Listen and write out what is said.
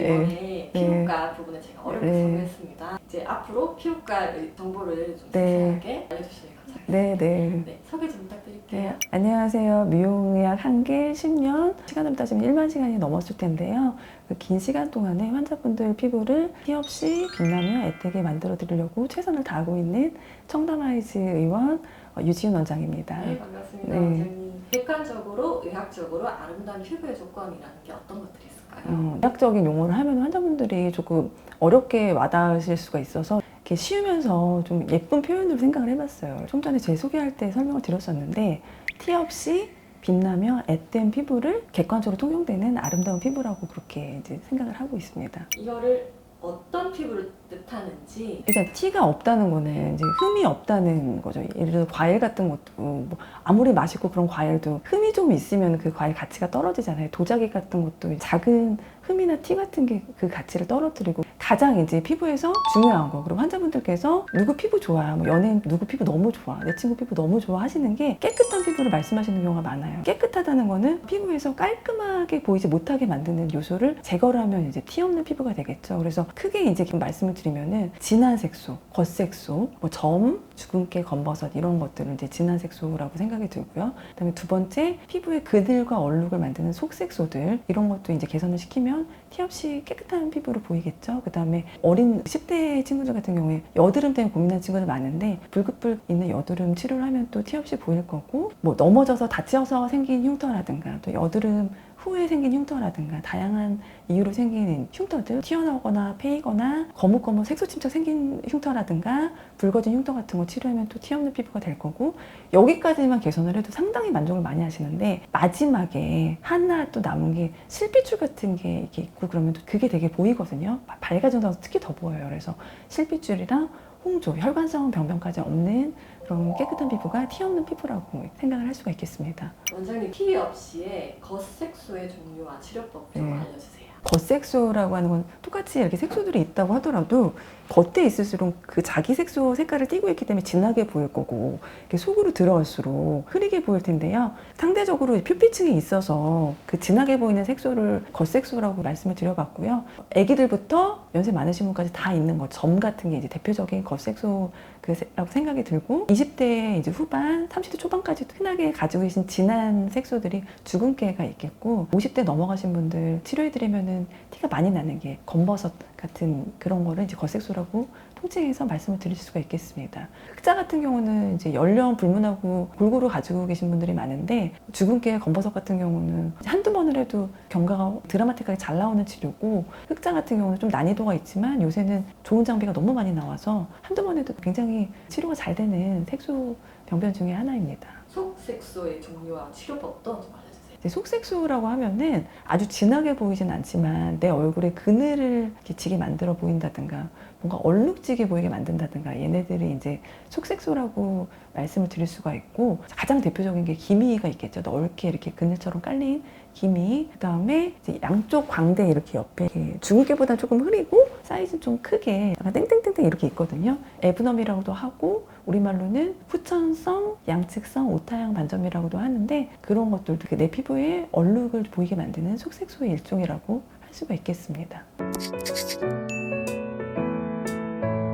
이번에 네. 네. 피부과 부분에 제가 어렵게 네. 소개했습니다. 이제 앞으로 피부과 정보를 좀 자세하게 알려주시면 감사하겠습니다. 네, 소개 좀 부탁드립니다. 네, 안녕하세요. 미용의학 한계 10년, 시간으로 따지면 1만 시간이 넘었을 텐데요. 그 긴 시간 동안에 환자분들 피부를 티 없이 빛나며 애되게 만들어 드리려고 최선을 다하고 있는 청담아이즈 의원 어, 유지훈 원장입니다. 네, 반갑습니다. 네. 원장님. 객관적으로, 의학적으로 아름다운 피부의 조건이라는 게 어떤 것들이 있을까요? 어, 의학적인 용어를 하면 환자분들이 조금 어렵게 와닿으실 수가 있어서 이렇게 쉬우면서 좀 예쁜 표현으로 생각을 해봤어요. 좀 전에 제 소개할 때 설명을 드렸었는데 티 없이 빛나며 앳된 피부를 객관적으로 통용되는 아름다운 피부라고 그렇게 이제 생각을 하고 있습니다. 이거를 어떤 피부를 뜻하는지 일단 티가 없다는 거는 이제 흠이 없다는 거죠. 예를 들어 과일 같은 것도 뭐 아무리 맛있고 그런 과일도 흠이 좀 있으면 그 과일 가치가 떨어지잖아요. 도자기 같은 것도 작은 흠이나 티 같은 게 그 가치를 떨어뜨리고 가장 이제 피부에서 중요한 거 그리고 환자분들께서 누구 피부 좋아 뭐 연예인 누구 피부 너무 좋아 내 친구 피부 너무 좋아 하시는 게 깨끗한 피부를 말씀하시는 경우가 많아요. 깨끗하다는 거는 피부에서 깔끔하게 보이지 못하게 만드는 요소를 제거를 하면 이제 티 없는 피부가 되겠죠. 그래서 크게 이제 말씀을 드리면은 진한 색소 겉색소 뭐 점 주근깨 검버섯 이런 것들을 이제 진한 색소라고 생각이 들고요 그다음에 두 번째 피부의 그늘과 얼룩을 만드는 속색소들 이런 것도 이제 개선을 시키면 티 없이 깨끗한 피부로 보이겠죠. 그 다음에 어린 10대 친구들 같은 경우에 여드름 때문에 고민하는 친구들 많은데 불긋불 있는 여드름 치료를 하면 또 티 없이 보일 거고 뭐 넘어져서 다쳐서 생긴 흉터라든가 또 여드름 후에 생긴 흉터라든가 다양한 이유로 생기는 흉터들 튀어나오거나 패이거나 거뭇거뭇 색소 침착 생긴 흉터라든가 붉어진 흉터 같은 거 치료하면 또 티 없는 피부가 될 거고 여기까지만 개선을 해도 상당히 만족을 많이 하시는데 마지막에 하나 또 남은 게 실핏줄 같은 게 이렇게 있고 그러면 또 그게 되게 보이거든요. 밝아진 다서 특히 더 보여요. 그래서 실핏줄이랑 홍조 혈관성 병변까지 없는 그런 깨끗한 피부가 티 없는 피부라고 생각을 할 수가 있겠습니다. 원장님 티 없이의 겉색소의 종류와 치료법 좀 네. 알려주세요. 겉색소라고 하는 건 똑같이 이렇게 색소들이 있다고 하더라도 겉에 있을수록 그 자기 색소 색깔을 띠고 있기 때문에 진하게 보일 거고 이렇게 속으로 들어갈수록 흐리게 보일 텐데요. 상대적으로 표피층이 있어서 그 진하게 보이는 색소를 겉색소라고 말씀을 드려봤고요. 아기들부터 연세 많으신 분까지 다 있는 거점 같은 게 이제 대표적인 겉색소 그라고 생각이 들고 20대 이제 후반, 30대 초반까지 흔하게 가지고 계신 진한 색소들이 주근깨가 있겠고 50대 넘어가신 분들 치료해드리면은 티가 많이 나는 게 검 버섯 같은 그런 거를 이제 겉색소라고 통칭해서 말씀을 드릴 수가 있겠습니다. 흑자 같은 경우는 이제 연령 불문하고 골고루 가지고 계신 분들이 많은데 주근깨 검버섯 같은 경우는 한두 번을 해도 경과가 드라마틱하게 잘 나오는 치료고 흑자 같은 경우는 좀 난이도가 있지만 요새는 좋은 장비가 너무 많이 나와서 한두 번 해도 굉장히 치료가 잘 되는 색소 병변 중에 하나입니다. 속색소의 종류와 좀 알려주세요. 이제 속색소라고 하면은 아주 진하게 보이진 않지만 내 얼굴에 그늘을 지게 만들어 보인다든가 뭔가 얼룩지게 보이게 만든다든가 얘네들이 이제 속색소라고 말씀을 드릴 수가 있고 가장 대표적인 게 기미가 있겠죠. 넓게 이렇게 그늘처럼 깔린 기미. 그 다음에 양쪽 광대 이렇게 옆에 주근깨보다 조금 흐리고 사이즈는 좀 크게 약간 땡땡땡땡 이렇게 있거든요. 에브넘이라고도 하고 우리말로는 후천성, 양측성, 오타양 반점이라고도 하는데 그런 것들도 내 피부에 얼룩을 보이게 만드는 속색소의 일종이라고 할 수가 있겠습니다.